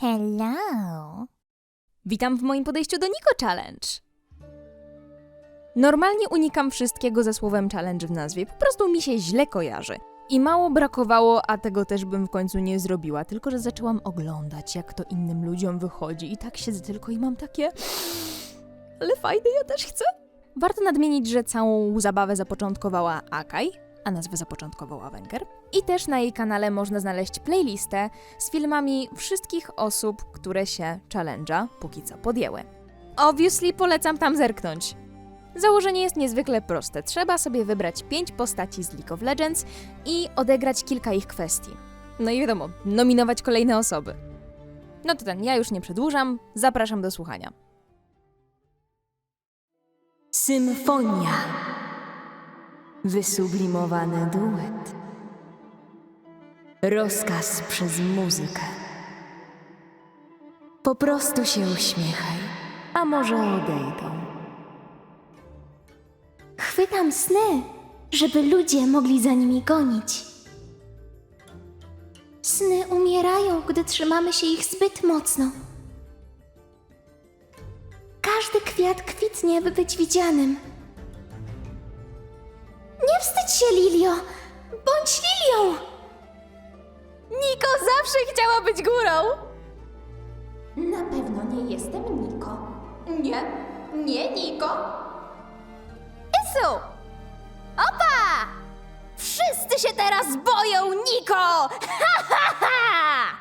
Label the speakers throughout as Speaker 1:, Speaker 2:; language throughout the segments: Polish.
Speaker 1: Hello.
Speaker 2: Witam w moim podejściu do Niko Challenge. Normalnie unikam wszystkiego ze słowem challenge w nazwie, po prostu mi się źle kojarzy. I mało brakowało, a tego też bym w końcu nie zrobiła, tylko że zaczęłam oglądać, jak to innym ludziom wychodzi i tak siedzę tylko i mam takie... Ale fajne, ja też chcę. Warto nadmienić, że całą zabawę zapoczątkowała Akai, a nazwę zapoczątkowała Węgier. I też na jej kanale można znaleźć playlistę z filmami wszystkich osób, które się challenge'a póki co podjęły. Obviously polecam tam zerknąć. Założenie jest niezwykle proste. Trzeba sobie wybrać pięć postaci z League of Legends i odegrać kilka ich kwestii. No i wiadomo, nominować kolejne osoby. No to ten, ja już nie przedłużam, zapraszam do słuchania. Symfonia. Wysublimowany duet. Rozkaz przez muzykę. Po prostu się uśmiechaj, a może odejdą.
Speaker 1: Chwytam sny, żeby ludzie mogli za nimi gonić. Sny umierają, gdy trzymamy się ich zbyt mocno. Każdy kwiat kwitnie, by być widzianym. Się, Lilio! Bądź Lilią!
Speaker 2: Niko zawsze chciała być górą!
Speaker 1: Na pewno nie jestem Niko. Nie, nie Niko. Isu! Opa! Wszyscy się teraz boją Niko! Ha, ha, ha!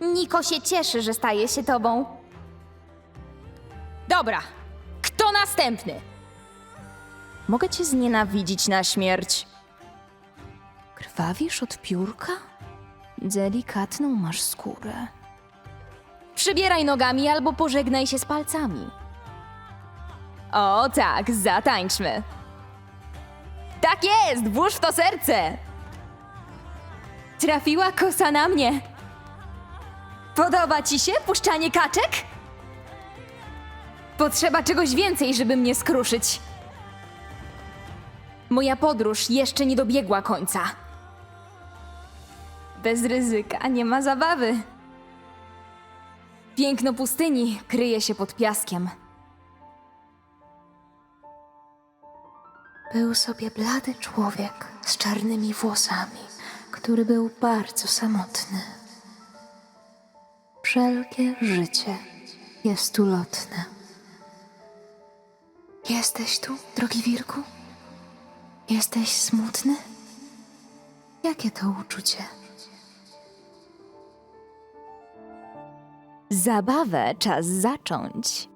Speaker 1: Niko się cieszy, że staje się tobą.
Speaker 2: Dobra, kto następny? Mogę cię znienawidzić na śmierć. Krwawisz od piórka? Delikatną masz skórę. Przybieraj nogami albo pożegnaj się z palcami. O tak, zatańczmy. Tak jest, włóż w to serce. Trafiła kosa na mnie. Podoba ci się puszczanie kaczek? Potrzeba czegoś więcej, żeby mnie skruszyć. Moja podróż jeszcze nie dobiegła końca. Bez ryzyka nie ma zabawy. Piękno pustyni kryje się pod piaskiem.
Speaker 3: Był sobie blady człowiek z czarnymi włosami, który był bardzo samotny. Wszelkie życie jest ulotne. Jesteś tu, drogi wilku? Jesteś smutny? Jakie to uczucie?
Speaker 2: Zabawę czas zacząć.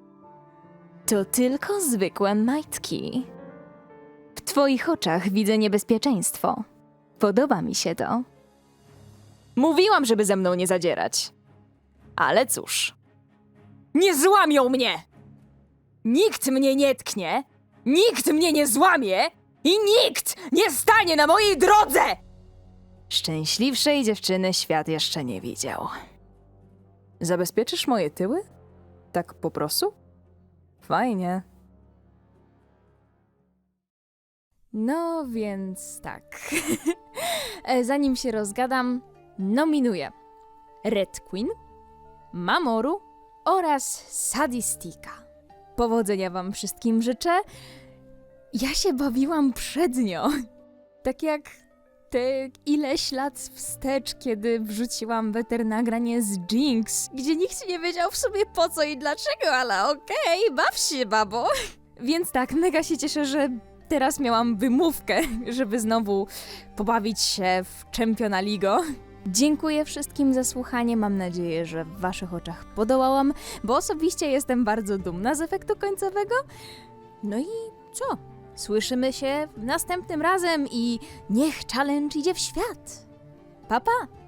Speaker 2: To tylko zwykłe majtki. W twoich oczach widzę niebezpieczeństwo. Podoba mi się to. Mówiłam, żeby ze mną nie zadzierać. Ale cóż. Nie złamią mnie! Nikt mnie nie tknie, nikt mnie nie złamie i nikt nie stanie na mojej drodze! Szczęśliwszej dziewczyny świat jeszcze nie widział. Zabezpieczysz moje tyły? Tak po prostu? Fajnie. No więc tak. Zanim się rozgadam, nominuję Red Queen, Mamoru oraz Sadistika. Powodzenia wam wszystkim życzę. Ja się bawiłam przednio. Tak jak te ileś lat wstecz, kiedy wrzuciłam weter nagranie z Jinx, gdzie nikt nie wiedział w sumie po co i dlaczego, ale okej, baw się, babo. Więc tak, mega się cieszę, że teraz miałam wymówkę, żeby znowu pobawić się w Czempiona Ligo. Dziękuję wszystkim za słuchanie. Mam nadzieję, że w Waszych oczach podołałam, bo osobiście jestem bardzo dumna z efektu końcowego. No i co? Słyszymy się następnym razem i niech challenge idzie w świat. Pa, pa!